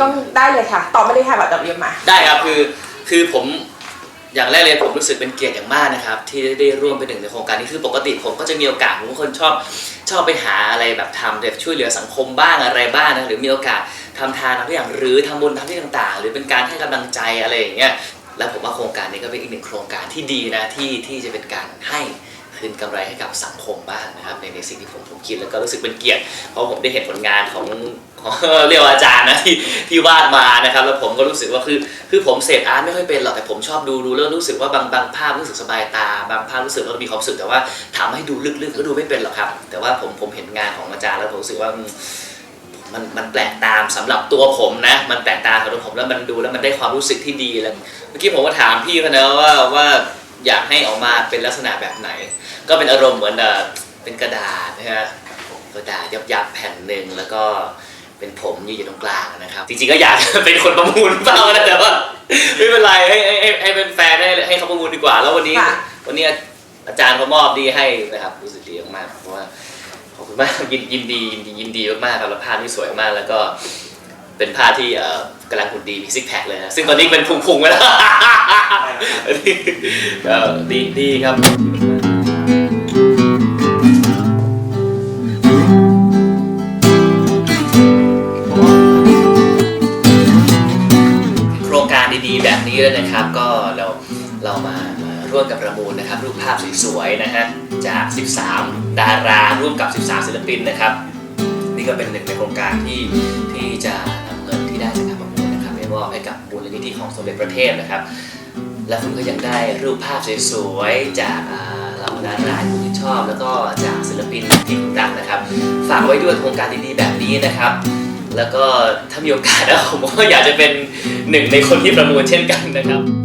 ต้องได้เลยค่ะ ตอบไม่ได้ค่ะแบบตอบเยอะมา ได้ครับคือคือผมอย่างแรกเลยผมรู้สึกเป็นเกียรติอย่างมากนะครับ ที่ได้ร่วมเป็นหนึ่งในโครงการนี้คือปกติผมก็จะมีโอกาสผมเป็นคนชอบชอบไปหาอะไรแบบทำแบบช่วยเหลือสังคมบ้างอะไรบ้างนะหรือมีโอกาสทำทานทำอย่างหรือทำบุญทำที่ต่างๆ หรือเป็นการให้กำลังใจอะไรอย่างเงี้ยแล้วผมว่าโครงการนี้ก็เป็นอีกหนึ่งโครงการที่ดีนะที่ที่จะเป็นการให้คืนกำไรให้กับสังคมบ้างนะครับในในสิ่งที่ผมผมคิดแล้วก็รู้สึกเป็นเกียรติเพราะผมได้เห็นผลงานของ เรียกว่าอาจารย์นะที่ที่วาดมานะครับ แล้วผมก็รู้สึกว่าคือคือผมเสพอาร์ตไม่ค่อยเป็นหรอกแต่ผมชอบดูดูแล้วรู้สึกว่าบางบางภาพรู้สึกสบายตา บางภาพรู้สึกว่ามีความสุขแต่ว่าถามให้ดูลึกๆก็ดูไม่เป็นหรอกครับ แต่ว่าผมผมเห็นงานของอาจารย์แล้วผมรู้สึกว่ามันมันแปลกตามสำหรับตัวผมนะ มันแปลกตาสำหรับผมแล้วมันดูแล้วมันได้ความรู้สึกที่ดีแล้วเมื่อกี้ผมก็ถามพี่เขานะว่าว่าอยากให้ออกมาเป็นลักษณะแบบไหน ก็เป็นอารมณ์เหมือนเอ่อเป็นกระดาษนะฮะกระดาษยับๆแผ่นหนึ่งแล้วก็ เป็นผมยืนอยู่ตรงกลางนะครับ จริงๆก็อยาก เป็นคนประมูลเปล่านะแต่ว่าไม่เป็นไรให้ให้ให้ให้เป็นแฟนให้ให้เขาประมูลดีกว่า แล้ววันนี้ ค่ะ วันนี้อาจารย์เขามอบดีให้นะครับรู้สึกดีมากๆเพราะว่าขอบคุณมากยินยินดียินดียินดีมากๆครับแล้วภาพที่สวยมากแล้วก็เป็นภาพที่เอ่อกำลังหุ่นดีมีซิกแพคเลยนะซึ่งตอนนี้เป็นพุงๆไปแล้ว เอ่อดีดีครับ ดีๆแบบนี้เลยนะครับ ก็เราเรามามาร่วมกับประมูลนะครับ รูปภาพสวยๆนะฮะจาก 13 ดาราร่วมกับ 13 ศิลปินนะครับ นี่ก็เป็นหนึ่งในโครงการที่ที่จะนำเงินที่ได้จากการประมูลนะครับไปมอบให้กับมูลนิธิของสมเด็จพระเทพนะครับ และคุณก็ยังได้รูปภาพสวยๆจากเหล่าดาราที่คุณชอบ แล้วก็จากศิลปินที่คุณรักนะครับ ฝากไว้ด้วยโครงการดีๆแบบนี้นะครับ แล้วก็ถ้ามีโอกาสนะผมก็อยากจะเป็นหนึ่งในคนที่ประมูลเช่นกันนะครับ